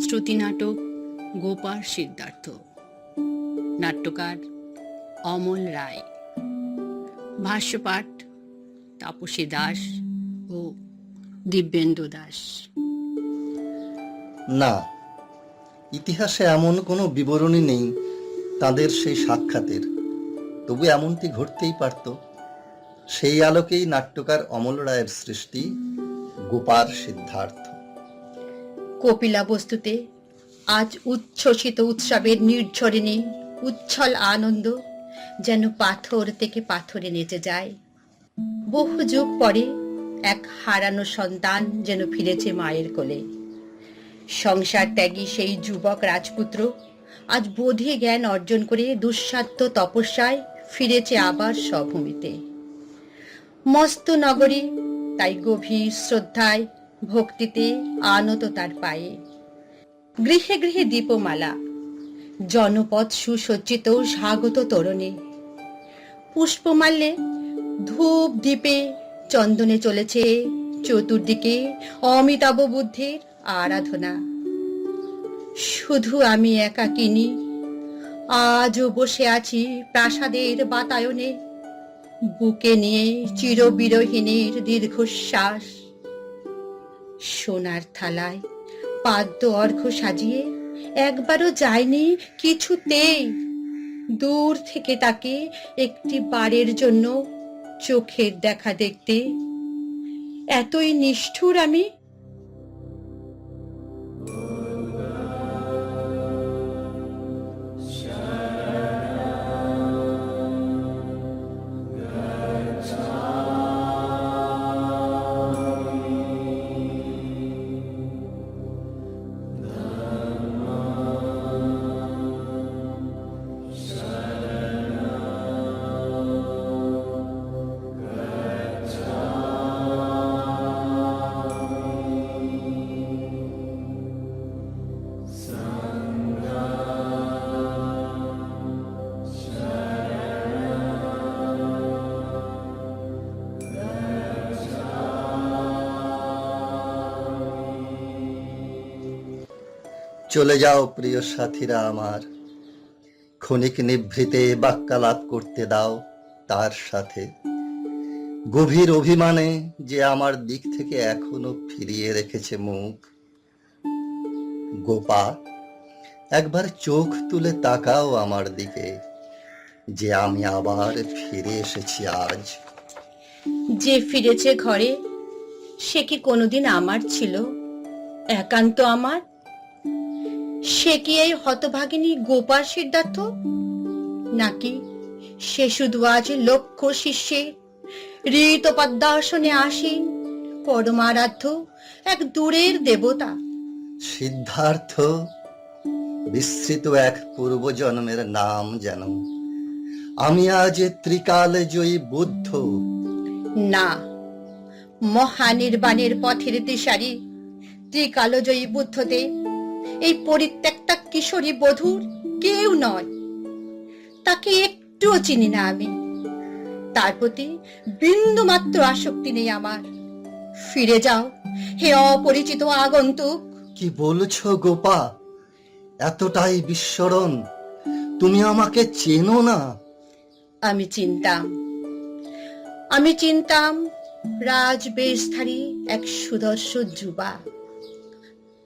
শ্রুতিনাটক গোপাল সিদ্ধার্থ। নাট্যকার অমল রায়। ভাষ্যপাঠ তাপসী দাস ও দিব্যেন্দু দাস। না, ইতিহাসে এমন কোনো বিবরণী নেই তাদের সেই সাক্ষাতের। তবু এমনটি ঘটতেই পারত। সেই আলোকেই নাট্যকার অমল রায়ের সৃষ্টি গোপার সিদ্ধার্থ। কপিলা বস্তুতে। আজ উচ্ছ্বসিত উৎসবের নির্ঝরিণী উচ্ছল আনন্দ যেন পাথর থেকে পাথরে নেচে যায়। বহু যুগ পরে এক হারানো সন্তান যেন ফিরেছে মায়ের কোলে। সংসার ত্যাগী সেই যুবক রাজপুত্র আজ বোধে জ্ঞান অর্জন করে দুঃসাধ্য তপস্যায় ফিরেছে আবার স্বভূমিতে। মস্ত নগরী, তাই গভীর শ্রদ্ধায় ভক্তিতে আনত তার পায়ে। গৃহে গৃহে দীপমালা। জনপদ সুসজ্জিত স্বাগত তরণী। পুষ্পমাল্যে ধূপ দ্বীপে চন্দনে চলেছে চতুর্দিকে অমিতাভ বুদ্ধের আরাধনা। শুধু আমি একা কিনি, আজও বসে আছি প্রাসাদের বাতায়নে। বুকে নিয়ে চিরবিরহীনের দীর্ঘশ্বাস। সোনার থালায়। পাদ্য অর্ঘ সাজিয়ে একবারও যায়নি কিছুতেই। দূর থেকে তাকে একটি বারের জন্য চোখের দেখা দেখতে। এতই নিষ্ঠুর আমি চলে যাও প্রিয় সাথীরা আমার। ক্ষণিক নিভৃতে বাক্যালাপ করতে দাও তার সাথে। গভীর অভিমানে যে আমার দিক থেকে এখনও ফিরিয়ে রেখেছে মুখ। গোপা, একবার চোখ তুলে তাকাও আমার দিকে, যে আমি আবার ফিরে এসেছি আজ। যে ফিরেছে ঘরে, সে কি কোনোদিন আমার ছিল? একান্ত আমার? সে কি এই হতভাগিনী গোপাল সিদ্ধার্থ? নাকি সে শুধু আজ লক্ষ্য শিষ্যে ঋত পদ্মাসনে আসীন পরমারাধ্য এক দূরের দেবতা? সিদ্ধার্থ বিস্তৃত এক পূর্বজন্মের নাম যেন আমি আজ ত্রিকাল জয়ী বুদ্ধ। না মহানির্বাণের পথের দিশারি ত্রিকালজয়ী বুদ্ধতে এই পরিত্যক্তা কিশোরী বধূর কেউ নয়। তাকে একটুও চিনি না আমি। তার প্রতি বিন্দু মাত্র আসক্তি নেই আমার। ফিরে যাও হে অপরিচিত আগন্তুক। কি বলছো গোপা? এতটাই বিস্মরণ। তুমি আমাকে চেনো না। আমি চিনতাম। আমি চিনতাম রাজবেশধারী এক সুদর্শন যুবা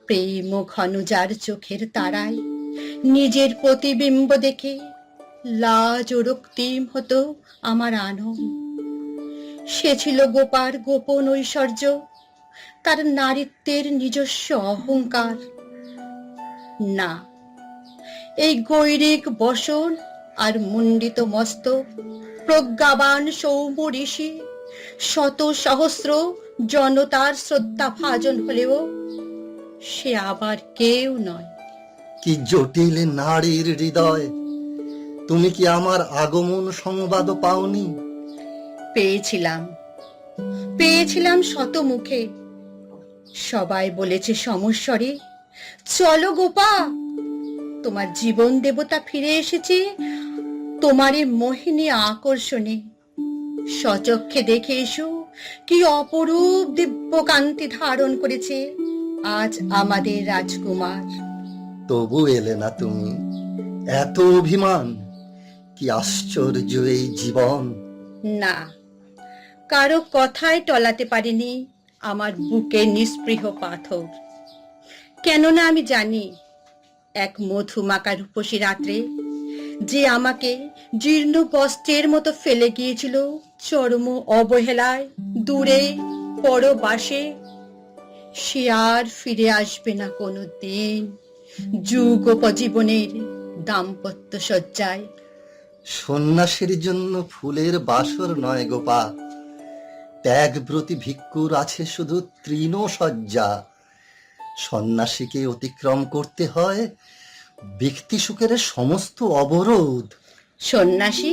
প্রেম ঘন যার চোখের তারায় নিজের প্রতিবিম্ব দেখে লাজ ও রক্তিম হতো আমার আনন্দ। সে ছিল গোপার গোপন ঐশ্বর্য, তার নারীত্বের নিজস্ব অহংকার। না, এই গৈরিক বসন আর মুন্ডিত মস্ত প্রজ্ঞাবান সৌম ঋষি, শত সহস্র জনতার শ্রদ্ধা ভাজন হলেও সে আবার কেউ নয়। কি জটিল নারীর হৃদয়? তুমি কি আমার আগমন সংবাদ পাওনি? পেয়েছিলাম। পেয়েছিলাম শত মুখে সবাই বলেছে সমস্বরে চলো গোপা তোমার জীবন দেবতা ফিরে এসেছে তোমারই মোহিনী আকর্ষণে। সচক্ষে দেখে এসো কি অপরূপ দিব্যকান্তি ধারণ করেছে। আজ আমাদের রাজকুমার। তবু এলে না তুমি। এত অভিমান কি আশ্চর্য এই জীবন। না কারও কথায় টলাতে পারিনি আমার বুকে নিস্পৃহ পাথর। কেননা আমি জানি এক মধুমাকা রূপসী রাত্রে যে আমাকে জীর্ণ বস্ত্রের মতো ফেলে গিয়েছিল চরম অবহেলায় দূরে পরবাসে সে আর ফিরে আসবে না কোনো দিন যুগ উপজীবনের দাম্পত্য সজ্জায়। সন্ন্যাসীর জন্য ফুলের বাসর নয় গোপা। ত্যাগব্রতী ভিক্ষুর আছে শুধু তৃণ সজ্জা সন্ন্যাসীকে অতিক্রম করতে হয় ব্যক্তি সুখের সমস্ত অবরোধ। সন্ন্যাসী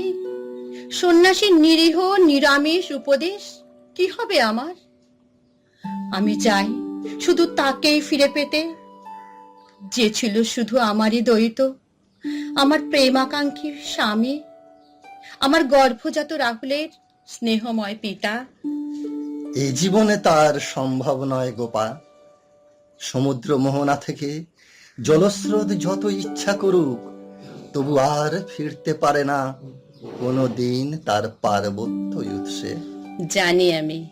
সন্ন্যাসী নিরীহ নিরামিষ উপদেশ কি হবে আমার? আমি চাই শুধু তাকেই ফিরে পেতে? যে ছিল শুধু আমারই দ্বৈত। আমার প্রেমাকাঙ্ক্ষী স্বামী। আমার গর্ভজাত রাহুলের স্নেহময় পিতা। এই জীবনে তার সম্ভব নয় গোপা। সমুদ্র মোহনা থেকে জলস্রোত যত ইচ্ছা করুক তবু আর ফিরতে পারে না। কোনো দিন তার পার্বত্য উৎসে। জানি আমি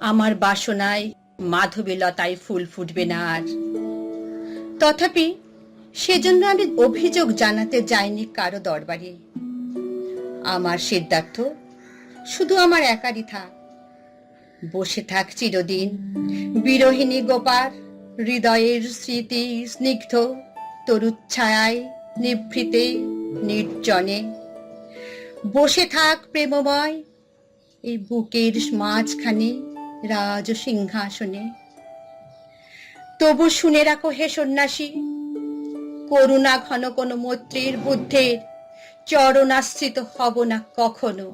আমার বাসনায় মাধবী লতায় ফুল ফুটবে না আর। তথাপি সেজন্য আমি অভিযোগ জানাতে যাইনি কারও দরবারে। আমার সিদ্ধার্থ শুধু আমার একারই থাক। বসে থাক চিরদিন। বিরোহিণী গোপার হৃদয়ের স্মৃতি স্নিগ্ধ তরুচ্ছায়ায় নিভৃতে, নির্জনে। বসে থাক প্রেমময় এই বুকের মাঝখানে। রাজ সিংহাসনে তবু শুনে রাখো হে সন্ন্যাসী, করুণা ঘন কোন মৈত্রীর বুদ্ধের চরণাশ্রিত হব না কখনো।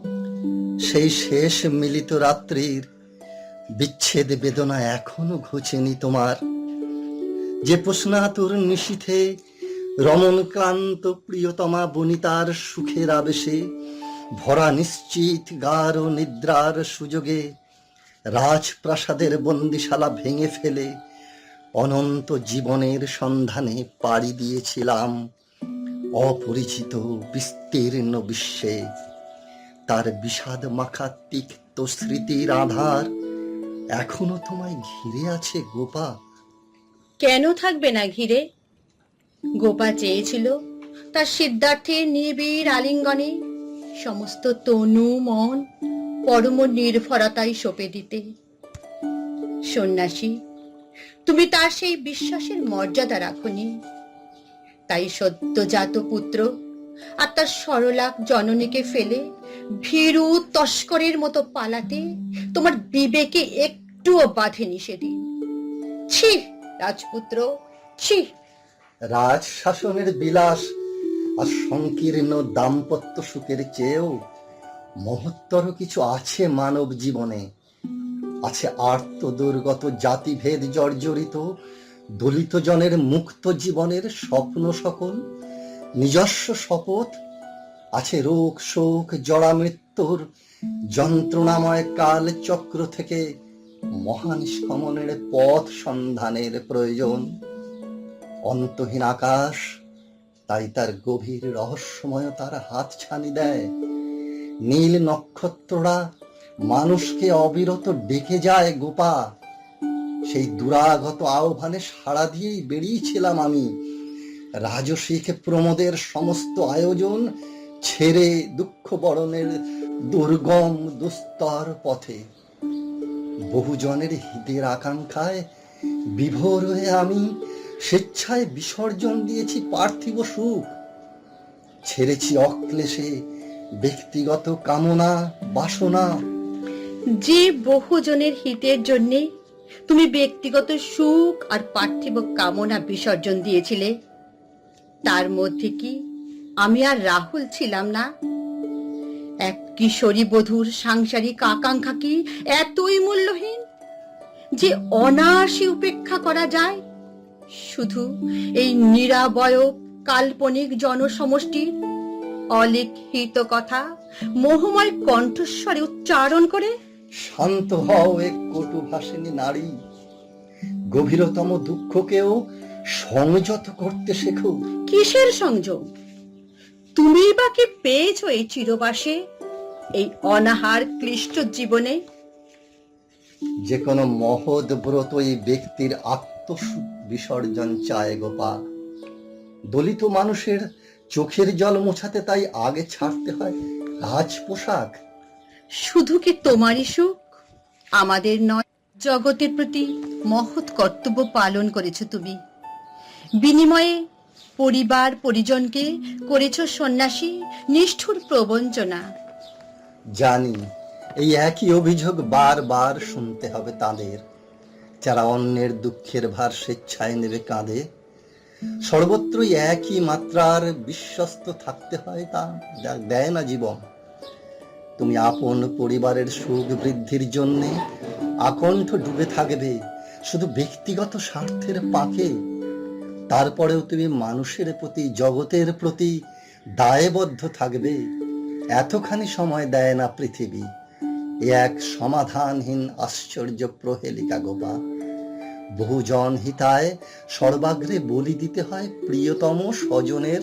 সেই শেষ মিলিত রাত্রির বিচ্ছেদ বেদনা এখনও ঘুচেনি তোমার। যে প্রশ্নাতুর নিশীথে রমণ ক্লান্ত প্রিয়তমা বনিতার সুখের আবেশে ভরা নিশ্চিত গাঢ় নিদ্রার সুযোগে রাজপ্রাসাদের বন্দিশালা ভেঙে ফেলে অনন্ত জীবনের সন্ধানে পাড়ি দিয়েছিলাম অপরিচিত বিস্তীর্ণ বিশ্বে। তার বিষাদ মাখা তিক্ত স্মৃতির আধার এখনও তোমায় ঘিরে আছে গোপা। কেন থাকবে না ঘিরে? গোপা চেয়েছিল তার সিদ্ধার্থের নিবিড় আলিঙ্গনে সমস্ত তনু মন পরম নির্ভরতায় সঁপে দিতে। সন্ন্যাসী, তুমি তার সেই বিশ্বাসের মর্যাদা রাখনি। তাই সদ্যজাত পুত্র আর তার সরলাক জননীকে ফেলে ভীরু তস্করের মতো পালাতে তোমার বিবেকে একটুও বাঁধেনি সেদিন। ছি, রাজপুত্র, ছি। রাজ শাসনের বিলাস আর সংকীর্ণ দাম্পত্য সুখের চেয়েও মহত্তর কিছু আছে মানব জীবনে। আছে আর্ত দুর্গত জাতিভেদ জর্জরিত দলিত জনের মুক্ত জীবনের স্বপ্ন সকল, নিজস্ব শপথ, আছে রোগ শোক জড়া মৃত্যুর যন্ত্রণাময় কাল চক্র থেকে মহানিষ্কমনের পথ সন্ধানের প্রয়োজন। অন্তহীন আকাশ, তাই তার গভীর রহস্যময়তার হাত ছানি দেয়। নীল নক্ষত্ররা মানুষকে অবিরত ডেকে যায় গোপা। সেই দুরাগত আহ্বানে সাড়া দিয়েই বেরিয়েছিলাম আমি। রাজসিক প্রমোদের সমস্ত আয়োজন ছেড়ে দুঃখ বরণের দুর্গম দুস্তর পথে। বহুজনের হিতের আকাঙ্ক্ষায় বিভোর হয়ে আমি স্বেচ্ছায় বিসর্জন দিয়েছি পার্থিব সুখ। ছেড়েছি অক্লেশে ব্যক্তিগত কামনা, বাসনা। যে বহুজনের হিতের জন্য তুমি ব্যক্তিগত সুখ আর পার্থিব কামনা বিসর্জন দিয়েছিলে, তার মধ্যে কি আমি আর রাহুল ছিলাম না? এক কিশোরী বধূর সাংসারিক আকাঙ্ক্ষা কি এতই মূল্যহীন যে অনায়াসে উপেক্ষা করা যায়? শুধু এই নিরাবয়ব, কাল্পনিক জনসমষ্টির অলিখিত কথা মোহময় কণ্ঠস্বরে উচ্চারণ করে শান্ত হও এক কটু ভাসিনী নারী। গভীরতম দুঃখকেও সংযত করতে শেখো। কিসের সংযোগ? তুমি বা কি পেয়েছ এই চিরবাসে এই অনাহার ক্লিষ্ট জীবনে? যে কোনো মহৎ ব্রত এই ব্যক্তির আত্মসুখ বিসর্জন চায় গোপা দলিত মানুষের চোখের জল মোছাতে তাই আগে ছাড়তে হয় রাজ পোশাক শুধু কি তোমারই সুখ? আমাদের নয় জগতের প্রতি মহৎ কর্তব্য পালন করেছ তুমি। বিনিময়ে পরিবার পরিজনকে করেছ সন্ন্যাসী নিষ্ঠুর প্রবঞ্চনা। জানি এই একই অভিযোগ বারবার শুনতে হবে তাদের। যারা অন্যের দুঃখের ভার স্বেচ্ছায় নেবে কাঁধে সর্বত্রই একই মাত্রার বিশ্বস্ত থাকতে হয় তা দেয় না জীবন। তুমি আপন পরিবারের সুখ বৃদ্ধির জন্যে আকণ্ঠ ডুবে থাকবে, শুধু ব্যক্তিগত স্বার্থের পাকে। তারপরেও তুমি মানুষের প্রতি, জগতের প্রতি দায়বদ্ধ থাকবে। এতখানি সময় দেয় না পৃথিবী। এক সমাধানহীন আশ্চর্য প্রহেলিকা গোপা বহুজন হিতায় সর্বাগ্রে বলি দিতে হয় প্রিয়তম স্বজনের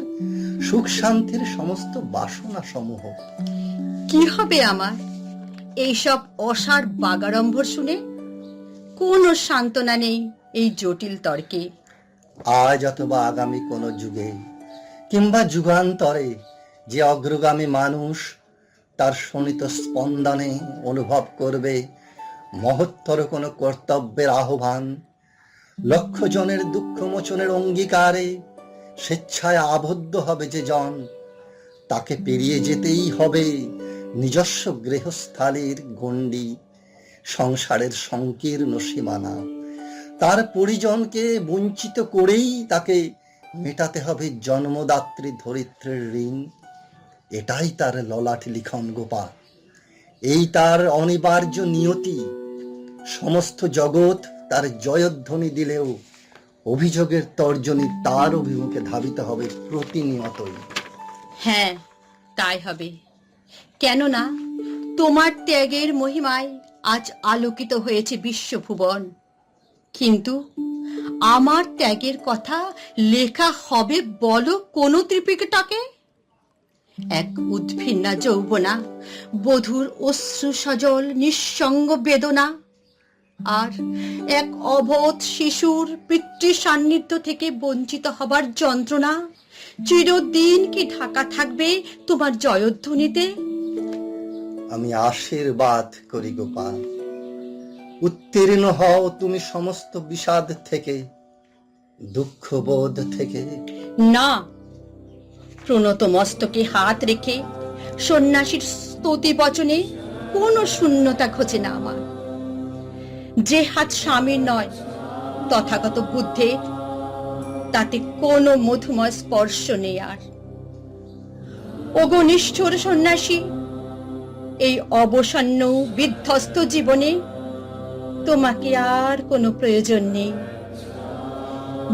সুখ শান্তির সমস্ত বাসনা সমূহ কি হবে আমার? এইসব অসার বাগাড়ম্বর শুনে কোনো সান্ত্বনা নেই এই জটিল তর্কে। আজ অথবা আগামী কোন যুগে কিংবা যুগান্তরে যে অগ্রগামী মানুষ তার শোণিত স্পন্দনে অনুভব করবে মহত্তর কোনো কর্তব্যের আহ্বান লক্ষ জনের দুঃখ মোচনের অঙ্গীকারে স্বেচ্ছায় আবদ্ধ হবে যে জন। তাকে পেরিয়ে যেতেই হবে নিজস্ব গৃহস্থালির গণ্ডি, সংসারের সংকীর্ণ সীমানা। তার পরিজনকে বঞ্চিত করেই তাকে মেটাতে হবে জন্মদাত্রী ধরিত্রীর ঋণ। এটাই তার ললাট লিখন গোপা এই তার অনিবার্য নিয়তি। সমস্ত জগৎ তার জয়ধ্বনি দিলেও অভিযোগের তর্জনী তার অভিমুখে ধাবিত হবে প্রতিনিয়তই। হ্যাঁ তাই হবে। কেননা তোমার ত্যাগের মহিমায় আজ আলোকিত হয়েছে বিশ্বভুবন। কিন্তু আমার ত্যাগের কথা লেখা হবে বলো কোন ত্রিপিটকে? এক উদ্ভিন্না যৌবনা, বধুর অশ্রু সজল নিঃসঙ্গ বেদনা আর এক অবোধ শিশুর পিতৃ সান্নিধ্য থেকে বঞ্চিত হবার যন্ত্রণা চিরদিন কি ঢাকা থাকবে তোমার জয়ধ্বনিতে? আমি আশীর্বাদ করি গোপাল। উত্তীর্ণ হও তুমি সমস্ত বিষাদ থেকে দুঃখবোধ থেকে। না প্রণত মস্তকে হাত রেখে সন্ন্যাসীর স্তুতি বচনে কোনো শূন্যতা ঘোচে না আমার। যে হাত স্বামীর নয়, তথাগত বুদ্ধে তাতে কোনো মধুময় স্পর্শ নেই আর। ওগো নিষ্ঠুর সন্ন্যাসী, এই অবসন্ন বিধ্বস্ত জীবনে তোমাকে আর কোনো প্রয়োজন নেই।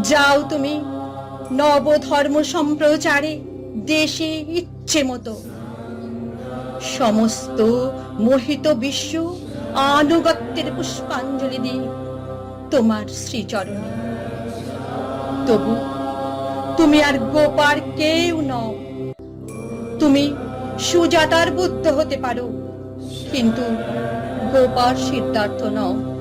যাও তুমি নব ধর্ম সম্প্রচারে দেশে ইচ্ছে মতো সমস্ত মোহিত বিশ্ব আনুগত্যের পুষ্পাঞ্জলি দিই তোমার শ্রীচরণে। তবু তুমি আর গোপার কেউ নও। তুমি সুজাতার বুদ্ধ হতে পারো, কিন্তু গোপার সিদ্ধার্থ নও।